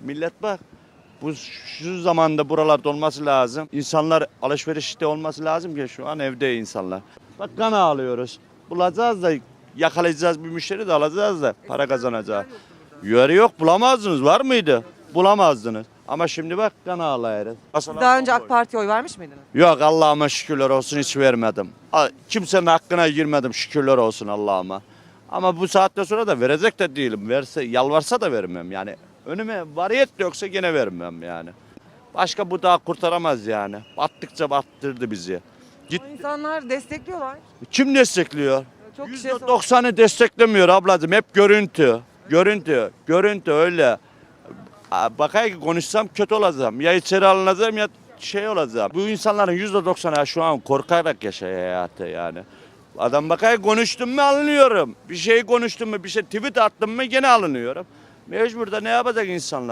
Millet bak bu şu zamanda buralarda olması lazım. İnsanlar alışverişte olması lazım ki şu an evde insanlar. Bak kan alıyoruz. Bulacağız da yakalayacağız bir müşteri de alacağız da para kazanacağız. Yeri yok bulamazdınız var mıydı? Bulamazdınız. Ama şimdi bak kan ağlayırız. Daha önce AK Parti'ye oy vermiş miydiniz? Yok Allah'ıma şükürler olsun hiç vermedim. Kimsenin hakkına girmedim şükürler olsun Allah'ıma. Ama bu saatte sonra da verecek de değilim. Verse, yalvarsa da vermem yani. Önüme variyet yoksa gene vermem yani. Başka bu daha kurtaramaz yani. Battıkça battırdı bizi. Git, Ama insanlar destekliyorlar. kim destekliyor? Çok kişiye sor- %90'ı desteklemiyor ablacığım. Hep görüntü. Görüntü. Görüntü öyle. Bakay ki konuşsam kötü olacağım. Ya içeri alınacağım ya şey olacağım. Bu insanların %90'ı şu an korkarak yaşıyor hayatı yani. Adam bakay konuştum mu alınıyorum. Bir şey konuştum mu bir şey tweet attım mı gene alınıyorum. Mecbur da ne yapacak insanlar?